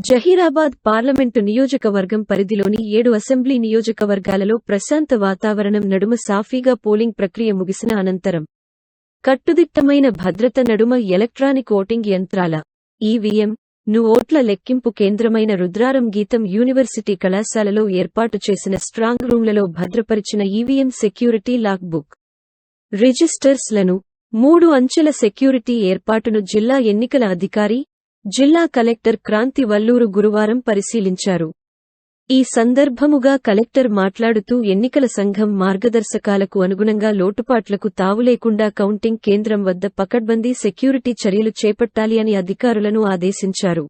Zaheerabad parliament నియోజకవర్గం పరిధిలోని ఏడు అసెంబ్లీ నియోజకవర్గాలలో ప్రశాంత వాతావరణం నడుమ సాఫీగా పోలింగ్ ప్రక్రియ ముగిసిన అనంతరం కట్టుదిట్టమైన భద్రత నడుమ ఎలక్ట్రానిక్ ఓటింగ్ యంత్రాల ఈవీఎం ను ఓట్ల లెక్కింపు కేంద్రమైన రుద్రారం గీతం యూనివర్సిటీ కళాశాలలో ఏర్పాటు చేసిన స్ట్రాంగ్ రూంలలో భద్రపరిచిన ఈవీఎం సెక్యూరిటీ లాక్ బుక్ రిజిస్టర్స్లను మూడు అంచెల సెక్యూరిటీ ఏర్పాటును జిల్లా ఎన్నికల అధికారి జిల్లా కలెక్టర్ క్రాంతి వల్లూరు గురువారం పరిశీలించారు. ఈ సందర్భముగా కలెక్టర్ మాట్లాడుతూ ఎన్నికల సంఘం మార్గదర్శకాలకు అనుగుణంగా లోటుపాట్లకు తావులేకుండా కౌంటింగ్ కేంద్రం వద్ద పకడ్బందీ సెక్యూరిటీ చర్యలు చేపట్టాలి అని అధికారులను ఆదేశించారు.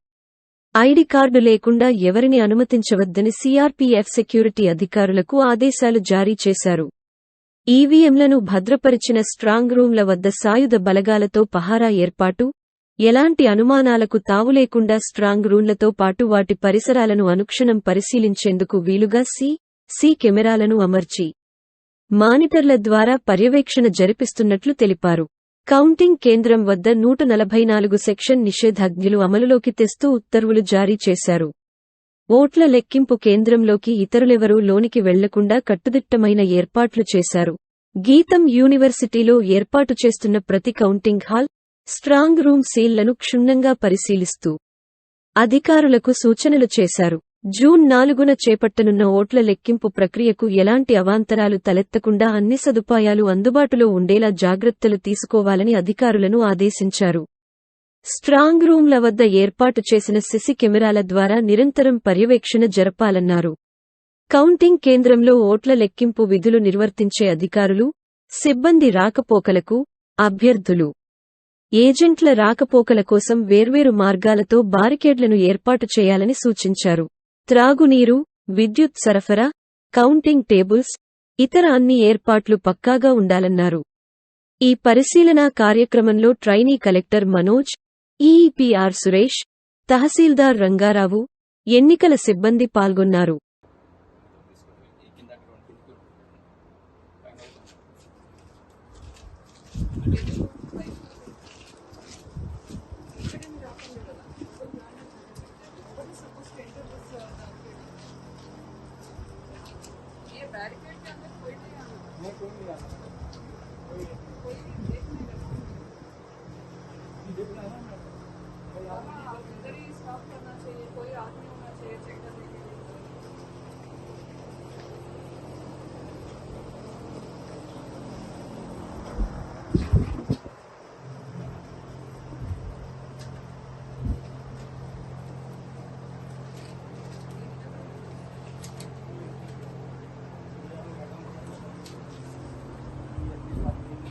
ఐడి కార్డు లేకుండా ఎవరిని అనుమతించవద్దని సీఆర్పీఎఫ్ సెక్యూరిటీ అధికారులకు ఆదేశాలు జారీ చేశారు. ఈవీఎంలను భద్రపరిచిన స్ట్రాంగ్ రూంల వద్ద సాయుధ బలగాలతో పహారా ఏర్పాటు ఎలాంటి అనుమానాలకు తావులేకుండా స్ట్రాంగ్ రూమ్లతో పాటు వాటి పరిసరాలను అనుక్షణం పరిశీలించేందుకు వీలుగా సి సి కెమెరాలను అమర్చి మానిటర్ల ద్వారా పర్యవేక్షణ జరిపిస్తున్నట్లు తెలిపారు. కౌంటింగ్ కేంద్రం వద్ద నూట నలభై నాలుగు సెక్షన్ నిషేధాజ్ఞలు అమలులోకి తెస్తూ ఉత్తర్వులు జారీ చేశారు. ఓట్ల లెక్కింపు కేంద్రంలోకి ఇతరులెవరూ లోనికి వెళ్ళకుండా కట్టుదిట్టమైన ఏర్పాట్లు చేశారు. గీతం యూనివర్సిటీలో ఏర్పాటు చేస్తున్న ప్రతి కౌంటింగ్ హాల్ స్ట్రాంగ్ రూమ్ సీల్లను క్షుణ్ణంగా పరిశీలిస్తూ అధికారులకు సూచనలు చేశారు. జూన్ నాలుగున చేపట్టనున్న ఓట్ల లెక్కింపు ప్రక్రియకు ఎలాంటి అవాంతరాలు తలెత్తకుండా అన్ని సదుపాయాలు అందుబాటులో ఉండేలా జాగ్రత్తలు తీసుకోవాలని అధికారులను ఆదేశించారు. స్ట్రాంగ్ రూంల వద్ద ఏర్పాటు చేసిన సిసి కెమెరాల ద్వారా నిరంతరం పర్యవేక్షణ జరపాలన్నారు. కౌంటింగ్ కేంద్రంలో ఓట్ల లెక్కింపు విధులు నిర్వర్తించే అధికారులు సిబ్బంది రాకపోకలకు అభ్యర్థులు ఏజెంట్ల రాకపోకల కోసం వేర్వేరు మార్గాలతో బారికేడ్లను ఏర్పాటు చేయాలని సూచించారు. త్రాగునీరు విద్యుత్ సరఫరా కౌంటింగ్ టేబుల్స్ ఇతర అన్ని ఏర్పాట్లు పక్కాగా ఉండాలన్నారు. ఈ పరిశీలనా కార్యక్రమంలో trainee collector Manoj EEPR Suresh tahsildar Rangarao ఎన్నికల సిబ్బంది పాల్గొన్నారు. देखना है।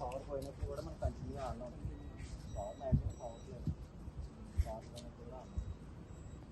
పవర్ పోయినప్పుడు కూడా మనం కంటిన్యూ ఆడినాం పవర్ మ్యాక్సిమం పవర్ లేదు పవర్ పోయినప్పుడు కూడా ఆడినాం